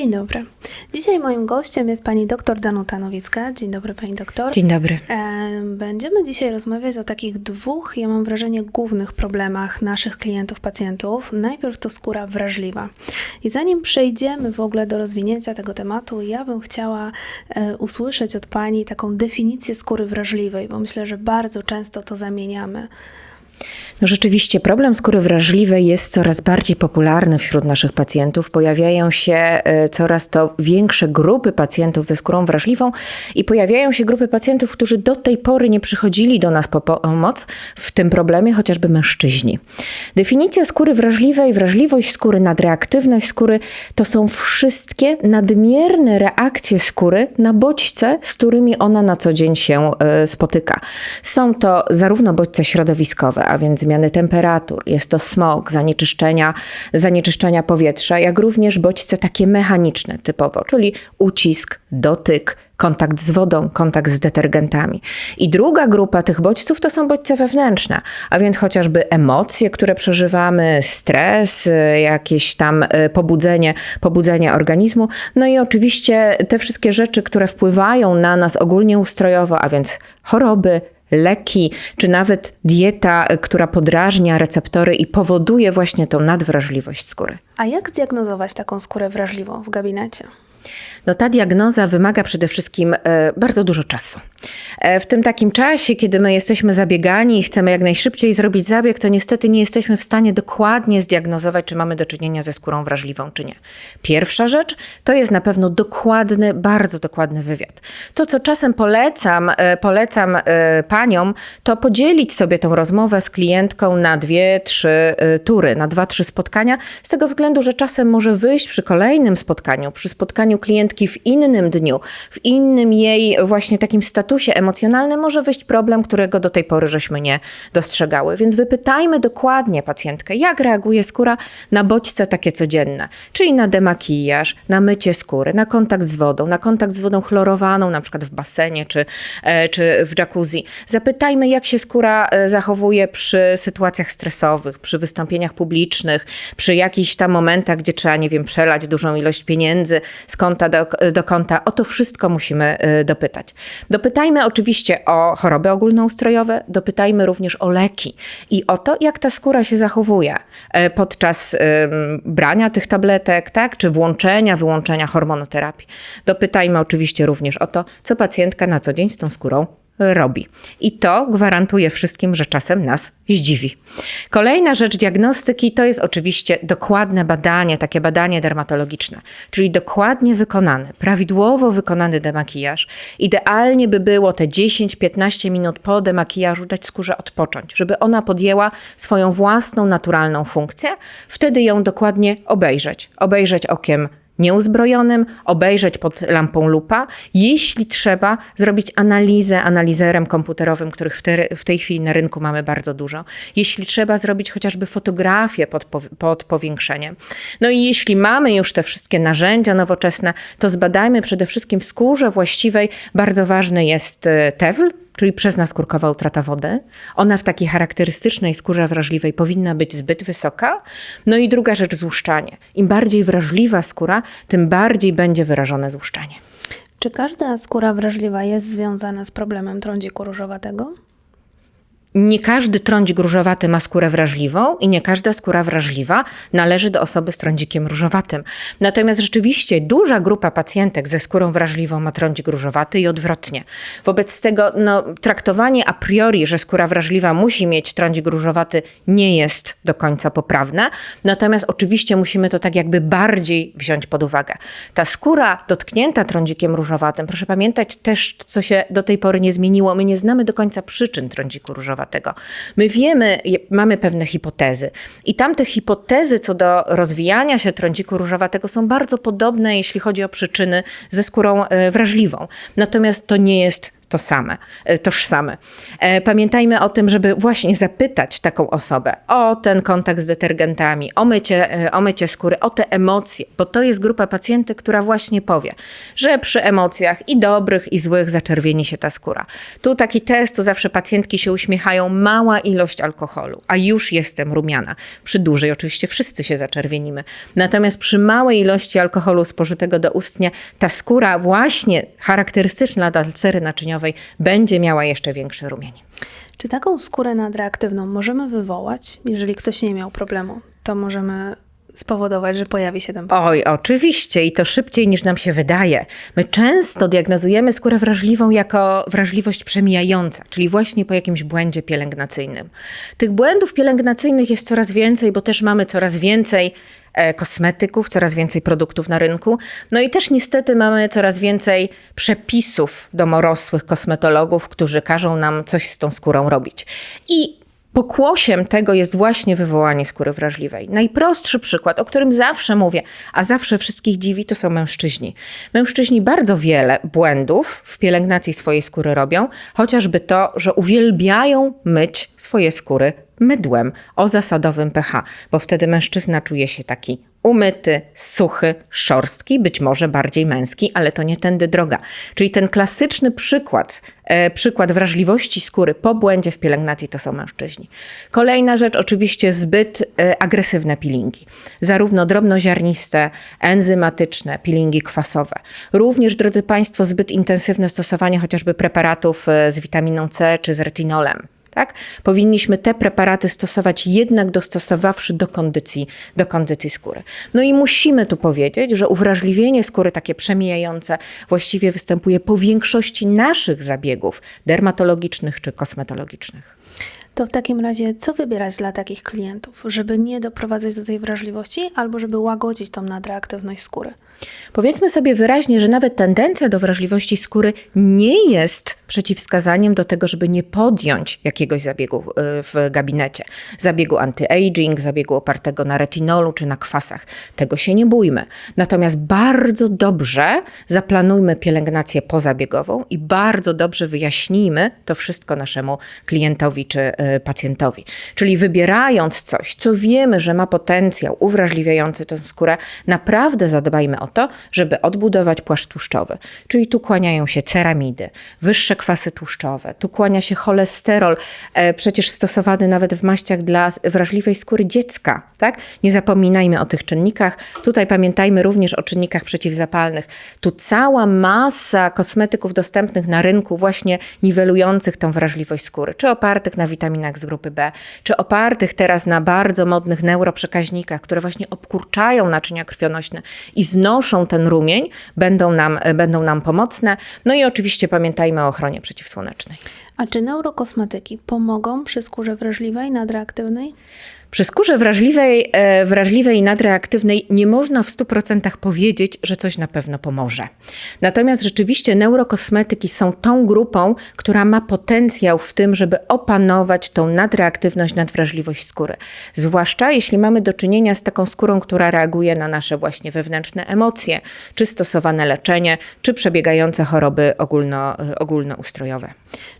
Dzień dobry. Dzisiaj moim gościem jest pani doktor Danuta Nowicka. Dzień dobry pani doktor. Dzień dobry. E, Będziemy dzisiaj rozmawiać o takich dwóch, ja mam wrażenie, głównych problemach naszych klientów, pacjentów. Najpierw to skóra wrażliwa. I zanim przejdziemy w ogóle do rozwinięcia tego tematu, ja bym chciała e, usłyszeć od pani taką definicję skóry wrażliwej, bo myślę, że bardzo często to zamieniamy. No rzeczywiście problem skóry wrażliwej jest coraz bardziej popularny wśród naszych pacjentów. Pojawiają się e, coraz to większe grupy pacjentów ze skórą wrażliwą i pojawiają się grupy pacjentów, którzy do tej pory nie przychodzili do nas po pomoc w tym problemie, chociażby mężczyźni. Definicja skóry wrażliwej, wrażliwość skóry, nadreaktywność skóry to są wszystkie nadmierne reakcje skóry na bodźce, z którymi ona na co dzień się e, spotyka. Są to zarówno bodźce środowiskowe, a więc zmiany temperatur, jest to smog, zanieczyszczenia, zanieczyszczenia powietrza, jak również bodźce takie mechaniczne typowo, czyli ucisk, dotyk, kontakt z wodą, kontakt z detergentami. I druga grupa tych bodźców to są bodźce wewnętrzne, a więc chociażby emocje, które przeżywamy, stres, jakieś tam y, pobudzenie, pobudzenie organizmu, no i oczywiście te wszystkie rzeczy, które wpływają na nas ogólnie ustrojowo, a więc choroby, leki, czy nawet dieta, y, która podrażnia receptory i powoduje właśnie tą nadwrażliwość skóry. A jak zdiagnozować taką skórę wrażliwą w gabinecie? No ta diagnoza wymaga przede wszystkim e, bardzo dużo czasu. E, w tym takim czasie, kiedy my jesteśmy zabiegani i chcemy jak najszybciej zrobić zabieg, to niestety nie jesteśmy w stanie dokładnie zdiagnozować, czy mamy do czynienia ze skórą wrażliwą, czy nie. Pierwsza rzecz to jest na pewno dokładny, bardzo dokładny wywiad. To, co czasem polecam, e, polecam paniom, to podzielić sobie tą rozmowę z klientką na dwie, trzy tury, na dwa, trzy spotkania, z tego względu, że czasem może wyjść przy kolejnym spotkaniu, przy spotkaniu klientki w innym dniu, w innym jej właśnie takim statusie emocjonalnym, może wyjść problem, którego do tej pory żeśmy nie dostrzegały. Więc wypytajmy dokładnie pacjentkę, jak reaguje skóra na bodźce takie codzienne, czyli na demakijaż, na mycie skóry, na kontakt z wodą, na kontakt z wodą chlorowaną, na przykład w basenie czy, e, czy w jacuzzi. Zapytajmy, jak się skóra e, zachowuje przy sytuacjach stresowych, przy wystąpieniach publicznych, przy jakichś tam momentach, gdzie trzeba, nie wiem, przelać dużą ilość pieniędzy z konta do, do konta. O to wszystko musimy e, dopytać. Dopytajmy oczywiście o choroby ogólnoustrojowe, dopytajmy również o leki i o to, jak ta skóra się zachowuje e, podczas brania tych tabletek, tak, czy włączenia, wyłączenia hormonoterapii. Dopytajmy oczywiście również o to, co pacjentka na co dzień z tą skórą robi. I to gwarantuje wszystkim, że czasem nas zdziwi. Kolejna rzecz diagnostyki to jest oczywiście dokładne badanie, takie badanie dermatologiczne, czyli dokładnie wykonany, prawidłowo wykonany demakijaż. Idealnie by było te 10-15 minut po demakijażu dać skórze odpocząć, żeby ona podjęła swoją własną naturalną funkcję, wtedy ją dokładnie obejrzeć. Obejrzeć okiem nieuzbrojonym, obejrzeć pod lampą lupa. Jeśli trzeba, zrobić analizę analizerem komputerowym, których w, te, w tej chwili na rynku mamy bardzo dużo. Jeśli trzeba, zrobić chociażby fotografię pod, po- pod powiększeniem. No i jeśli mamy już te wszystkie narzędzia nowoczesne, to zbadajmy przede wszystkim w skórze właściwej. Bardzo ważny jest e, TEWL, czyli przeznaskórkowa utrata wody. Ona w takiej charakterystycznej skórze wrażliwej powinna być zbyt wysoka. No i druga rzecz, złuszczanie. Im bardziej wrażliwa skóra, tym bardziej będzie wyrażone złuszczanie. Czy każda skóra wrażliwa jest związana z problemem trądziku różowatego? Nie każdy trądzik różowaty ma skórę wrażliwą i nie każda skóra wrażliwa należy do osoby z trądzikiem różowatym. Natomiast rzeczywiście duża grupa pacjentek ze skórą wrażliwą ma trądzik różowaty i odwrotnie. Wobec tego no, traktowanie a priori, że skóra wrażliwa musi mieć trądzik różowaty nie jest do końca poprawne. Natomiast oczywiście musimy to tak jakby bardziej wziąć pod uwagę. Ta skóra dotknięta trądzikiem różowatym, proszę pamiętać też, co się do tej pory nie zmieniło. My nie znamy do końca przyczyn trądziku różowatego. My wiemy, mamy pewne hipotezy. I tamte hipotezy co do rozwijania się trądziku różowatego są bardzo podobne, jeśli chodzi o przyczyny ze skórą e, wrażliwą. Natomiast to nie jest to same, e, tożsame. E, Pamiętajmy o tym, żeby właśnie zapytać taką osobę o ten kontakt z detergentami, o mycie, e, o mycie skóry, o te emocje, bo to jest grupa pacjentek, która właśnie powie, że przy emocjach i dobrych, i złych zaczerwieni się ta skóra. Tu taki test, to zawsze pacjentki się uśmiechają, mała ilość alkoholu, a już jestem rumiana. Przy dużej oczywiście wszyscy się zaczerwienimy. Natomiast przy małej ilości alkoholu spożytego do ustnia, ta skóra właśnie charakterystyczna dla cery naczyniowej będzie miała jeszcze większy rumień. Czy taką skórę nadreaktywną możemy wywołać, jeżeli ktoś nie miał problemu? To możemy spowodować, że pojawi się ten problem. Oj, oczywiście i to szybciej niż nam się wydaje. My często diagnozujemy skórę wrażliwą jako wrażliwość przemijająca, czyli właśnie po jakimś błędzie pielęgnacyjnym. Tych błędów pielęgnacyjnych jest coraz więcej, bo też mamy coraz więcej e, kosmetyków, coraz więcej produktów na rynku. No i też niestety mamy coraz więcej przepisów domorosłych kosmetologów, którzy każą nam coś z tą skórą robić. I Pokłosiem tego jest właśnie wywołanie skóry wrażliwej. Najprostszy przykład, o którym zawsze mówię, a zawsze wszystkich dziwi, to są mężczyźni. Mężczyźni bardzo wiele błędów w pielęgnacji swojej skóry robią, chociażby to, że uwielbiają myć swoje skóry mydłem o zasadowym pH, bo wtedy mężczyzna czuje się taki umyty, suchy, szorstki, być może bardziej męski, ale to nie tędy droga. Czyli ten klasyczny przykład, e, przykład wrażliwości skóry po błędzie w pielęgnacji to są mężczyźni. Kolejna rzecz, oczywiście zbyt e, agresywne peelingi. Zarówno drobnoziarniste, enzymatyczne, peelingi kwasowe. Również, drodzy Państwo, zbyt intensywne stosowanie chociażby preparatów e, z witaminą C czy z retinolem. Tak? Powinniśmy te preparaty stosować jednak dostosowawszy do kondycji, do kondycji skóry. No i musimy tu powiedzieć, że uwrażliwienie skóry takie przemijające właściwie występuje po większości naszych zabiegów dermatologicznych czy kosmetologicznych. To w takim razie, co wybierać dla takich klientów, żeby nie doprowadzać do tej wrażliwości, albo żeby łagodzić tą nadreaktywność skóry? Powiedzmy sobie wyraźnie, że nawet tendencja do wrażliwości skóry nie jest przeciwwskazaniem do tego, żeby nie podjąć jakiegoś zabiegu y, w gabinecie. Zabiegu anti-aging, zabiegu opartego na retinolu czy na kwasach. Tego się nie bójmy. Natomiast bardzo dobrze zaplanujmy pielęgnację pozabiegową i bardzo dobrze wyjaśnijmy to wszystko naszemu klientowi czy y, pacjentowi. Czyli wybierając coś, co wiemy, że ma potencjał uwrażliwiający tę skórę, naprawdę zadbajmy o to, żeby odbudować płaszcz tłuszczowy. Czyli tu kłaniają się ceramidy, wyższe kwasy tłuszczowe, tu kłania się cholesterol, e, przecież stosowany nawet w maściach dla wrażliwej skóry dziecka. Tak? Nie zapominajmy o tych czynnikach. Tutaj pamiętajmy również o czynnikach przeciwzapalnych. Tu cała masa kosmetyków dostępnych na rynku, właśnie niwelujących tą wrażliwość skóry, czy opartych na witaminach z grupy B, czy opartych teraz na bardzo modnych neuroprzekaźnikach, które właśnie obkurczają naczynia krwionośne i znoszą ten rumień, będą nam, będą nam pomocne. No i oczywiście pamiętajmy o ochronie przeciwsłonecznej. A czy neurokosmetyki pomogą przy skórze wrażliwej, nadreaktywnej? Przy skórze wrażliwej, e, wrażliwej i nadreaktywnej nie można w 100% powiedzieć, że coś na pewno pomoże. Natomiast rzeczywiście neurokosmetyki są tą grupą, która ma potencjał w tym, żeby opanować tą nadreaktywność, nadwrażliwość skóry. Zwłaszcza jeśli mamy do czynienia z taką skórą, która reaguje na nasze właśnie wewnętrzne emocje, czy stosowane leczenie, czy przebiegające choroby ogólno, ogólnoustrojowe.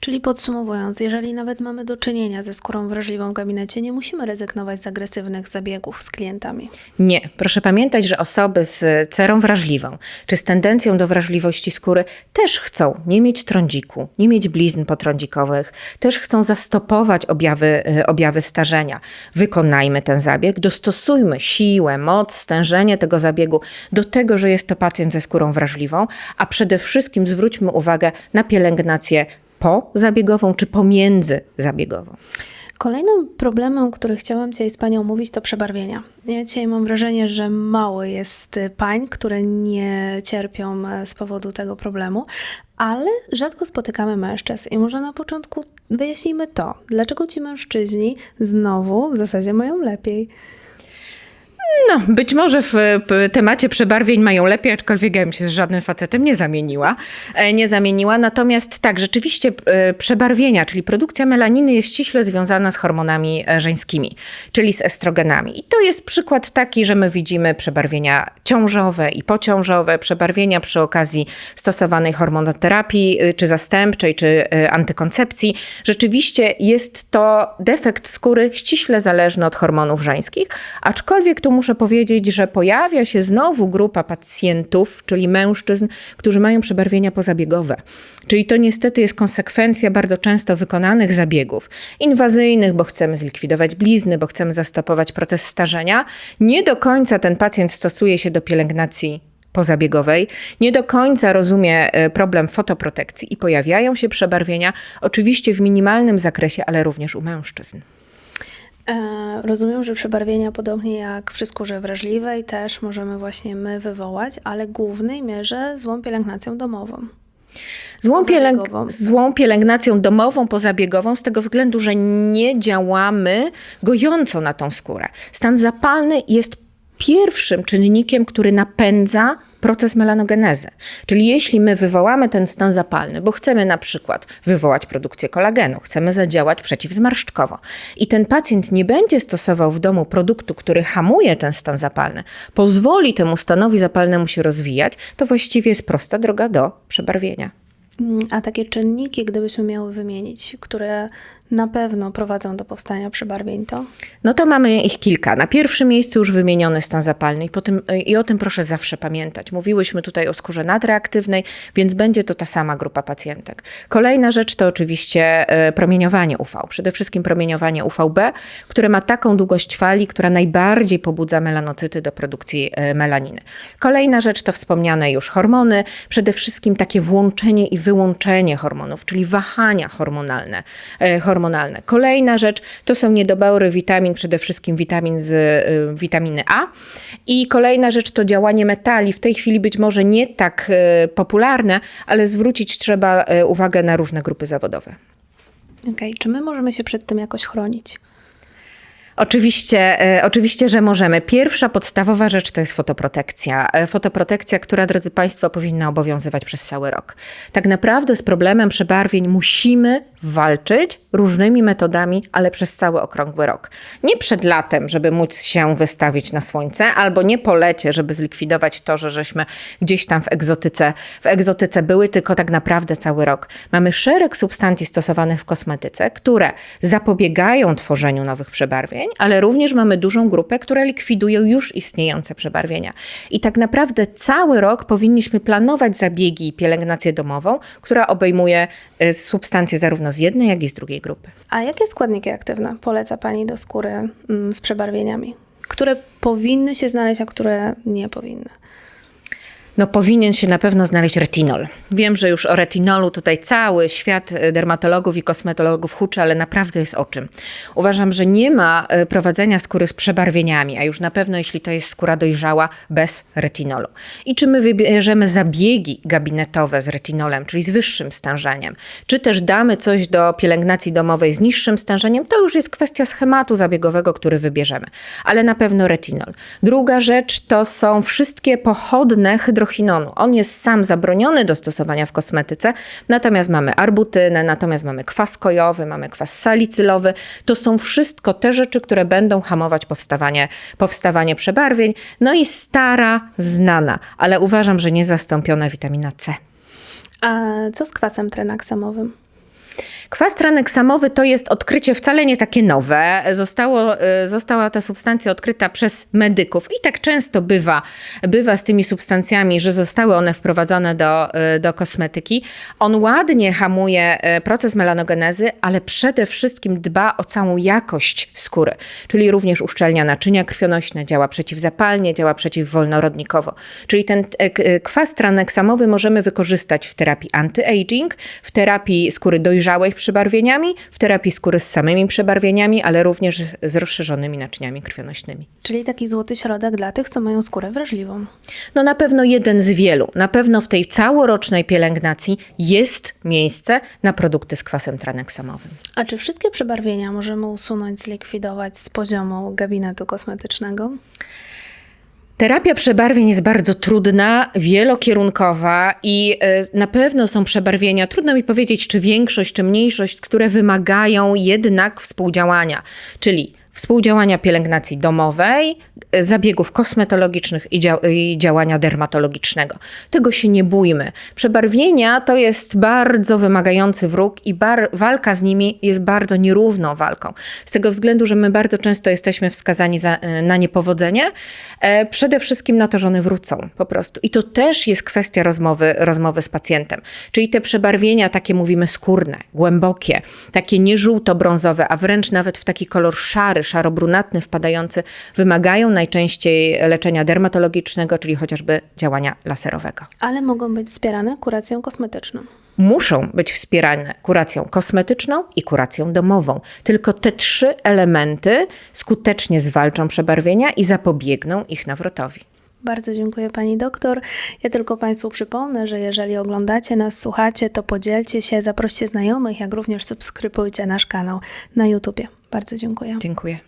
Czyli podsumowując, jeżeli nawet mamy do czynienia ze skórą wrażliwą w gabinecie, nie musimy rezygnować z agresywnych zabiegów z klientami. Nie. Proszę pamiętać, że osoby z cerą wrażliwą, czy z tendencją do wrażliwości skóry też chcą nie mieć trądziku, nie mieć blizn potrądzikowych, też chcą zastopować objawy, y, objawy starzenia. Wykonajmy ten zabieg, dostosujmy siłę, moc, stężenie tego zabiegu do tego, że jest to pacjent ze skórą wrażliwą, a przede wszystkim zwróćmy uwagę na pielęgnację pozabiegową czy pomiędzy zabiegową. Kolejnym problemem, który chciałam dzisiaj z Panią mówić, to przebarwienia. Ja dzisiaj mam wrażenie, że mało jest pań, które nie cierpią e, z powodu tego problemu, ale rzadko spotykamy mężczyzn. I może na początku wyjaśnijmy to, dlaczego ci mężczyźni znowu w zasadzie mają lepiej. No, być może w temacie przebarwień mają lepiej, aczkolwiek ja bym się z żadnym facetem nie zamieniła. E, Nie zamieniła. Natomiast tak, rzeczywiście e, przebarwienia, czyli produkcja melaniny jest ściśle związana z hormonami e, żeńskimi, czyli z estrogenami. I to jest przykład taki, że my widzimy przebarwienia ciążowe i pociążowe, przebarwienia przy okazji stosowanej hormonoterapii, czy zastępczej, czy antykoncepcji. Rzeczywiście jest to defekt skóry ściśle zależny od hormonów żeńskich, aczkolwiek tu muszę powiedzieć, że pojawia się znowu grupa pacjentów, czyli mężczyzn, którzy mają przebarwienia pozabiegowe. Czyli to niestety jest konsekwencja bardzo często wykonanych zabiegów inwazyjnych, bo chcemy zlikwidować blizny, bo chcemy zastopować proces starzenia. Nie do końca ten pacjent stosuje się do pielęgnacji pozabiegowej, nie do końca rozumie e, problem fotoprotekcji i pojawiają się przebarwienia, oczywiście w minimalnym zakresie, ale również u mężczyzn. E, rozumiem, że przebarwienia, podobnie jak przy skórze wrażliwej, też możemy właśnie my wywołać, ale w głównej mierze złą pielęgnacją domową. Złą, pielęg- złą pielęgnacją domową, pozabiegową, z tego względu, że nie działamy gojąco na tą skórę. Stan zapalny jest pierwszym czynnikiem, który napędza proces melanogenezy. Czyli jeśli my wywołamy ten stan zapalny, bo chcemy na przykład wywołać produkcję kolagenu, chcemy zadziałać przeciwzmarszczkowo i ten pacjent nie będzie stosował w domu produktu, który hamuje ten stan zapalny, pozwoli temu stanowi zapalnemu się rozwijać, to właściwie jest prosta droga do przebarwienia. Mm, A takie czynniki, gdybyśmy miały wymienić, które na pewno prowadzą do powstania przebarwień, to No to mamy ich kilka. Na pierwszym miejscu już wymieniony stan zapalny i, po tym, i o tym proszę zawsze pamiętać. Mówiłyśmy tutaj o skórze nadreaktywnej, więc będzie to ta sama grupa pacjentek. Kolejna rzecz to oczywiście e, promieniowanie UV. Przede wszystkim promieniowanie UVB, które ma taką długość fali, która najbardziej pobudza melanocyty do produkcji e, melaniny. Kolejna rzecz to wspomniane już hormony, przede wszystkim takie włączenie i wyłączenie hormonów, czyli wahania hormonalne. e, hormonalne. Kolejna rzecz to są niedobory witamin, przede wszystkim witamin z y, witaminy A. I kolejna rzecz to działanie metali. W tej chwili być może nie tak y, popularne, ale zwrócić trzeba y, uwagę na różne grupy zawodowe. Okej, czy my możemy się przed tym jakoś chronić? Oczywiście, e, oczywiście, że możemy. Pierwsza podstawowa rzecz to jest fotoprotekcja. E, Fotoprotekcja, która, drodzy Państwo, powinna obowiązywać przez cały rok. Tak naprawdę z problemem przebarwień musimy walczyć różnymi metodami, ale przez cały okrągły rok. Nie przed latem, żeby móc się wystawić na słońce, albo nie po lecie, żeby zlikwidować to, że żeśmy gdzieś tam w egzotyce, w egzotyce były, tylko tak naprawdę cały rok. Mamy szereg substancji stosowanych w kosmetyce, które zapobiegają tworzeniu nowych przebarwień, ale również mamy dużą grupę, które likwidują już istniejące przebarwienia. I tak naprawdę cały rok powinniśmy planować zabiegi i pielęgnację domową, która obejmuje substancje zarówno z jednej, jak i z drugiej grupy. A jakie składniki aktywne poleca Pani do skóry mm, z przebarwieniami? Które powinny się znaleźć, a które nie powinny? No powinien się na pewno znaleźć retinol. Wiem, że już o retinolu tutaj cały świat e, dermatologów i kosmetologów huczy, ale naprawdę jest o czym. Uważam, że nie ma e, prowadzenia skóry z przebarwieniami, a już na pewno jeśli to jest skóra dojrzała, bez retinolu. I czy my wybierzemy zabiegi gabinetowe z retinolem, czyli z wyższym stężeniem, czy też damy coś do pielęgnacji domowej z niższym stężeniem, to już jest kwestia schematu zabiegowego, który wybierzemy. Ale na pewno retinol. Druga rzecz to są wszystkie pochodne On jest sam zabroniony do stosowania w kosmetyce, natomiast mamy arbutynę, natomiast mamy kwas kojowy, mamy kwas salicylowy. To są wszystko te rzeczy, które będą hamować powstawanie, powstawanie przebarwień. No i stara, znana, ale uważam, że niezastąpiona witamina C. A co z kwasem trenaksamowym? Kwas traneksamowy to jest odkrycie wcale nie takie nowe. Zostało, y, została ta substancja odkryta przez medyków i tak często bywa, bywa z tymi substancjami, że zostały one wprowadzone do, y, do kosmetyki. On ładnie hamuje y, proces melanogenezy, ale przede wszystkim dba o całą jakość skóry, czyli również uszczelnia naczynia krwionośne, działa przeciwzapalnie, działa przeciwwolnorodnikowo. Czyli ten kwas traneksamowy możemy wykorzystać w terapii anti-aging, w terapii skóry dojrzałej przebarwieniami, w terapii skóry z samymi przebarwieniami, ale również z rozszerzonymi naczyniami krwionośnymi. Czyli taki złoty środek dla tych, co mają skórę wrażliwą. No na pewno jeden z wielu. Na pewno w tej całorocznej pielęgnacji jest miejsce na produkty z kwasem traneksamowym. A czy wszystkie przebarwienia możemy usunąć, zlikwidować z poziomu gabinetu kosmetycznego? Terapia przebarwień jest bardzo trudna, wielokierunkowa i e, na pewno są przebarwienia, trudno mi powiedzieć, czy większość, czy mniejszość, które wymagają jednak współdziałania, czyli współdziałania pielęgnacji domowej, e, zabiegów kosmetologicznych i, i działania dermatologicznego. Tego się nie bójmy. Przebarwienia to jest bardzo wymagający wróg i walka z nimi jest bardzo nierówną walką. Z tego względu, że my bardzo często jesteśmy wskazani za, e, na niepowodzenie, e, przede wszystkim na to, że one wrócą po prostu. I to też jest kwestia rozmowy, rozmowy z pacjentem. Czyli te przebarwienia, takie mówimy skórne, głębokie, takie nie żółto-brązowe, a wręcz nawet w taki kolor szary, szaro-brunatny wpadający, wymagają najczęściej leczenia dermatologicznego, czyli chociażby działania laserowego. Ale mogą być wspierane kuracją kosmetyczną. Muszą być wspierane kuracją kosmetyczną i kuracją domową. Tylko te trzy elementy skutecznie zwalczą przebarwienia i zapobiegną ich nawrotowi. Bardzo dziękuję pani doktor. Ja tylko państwu przypomnę, że jeżeli oglądacie nas, słuchacie, to podzielcie się, zaproście znajomych, jak również subskrybujcie nasz kanał na YouTubie. Bardzo dziękuję. Dziękuję.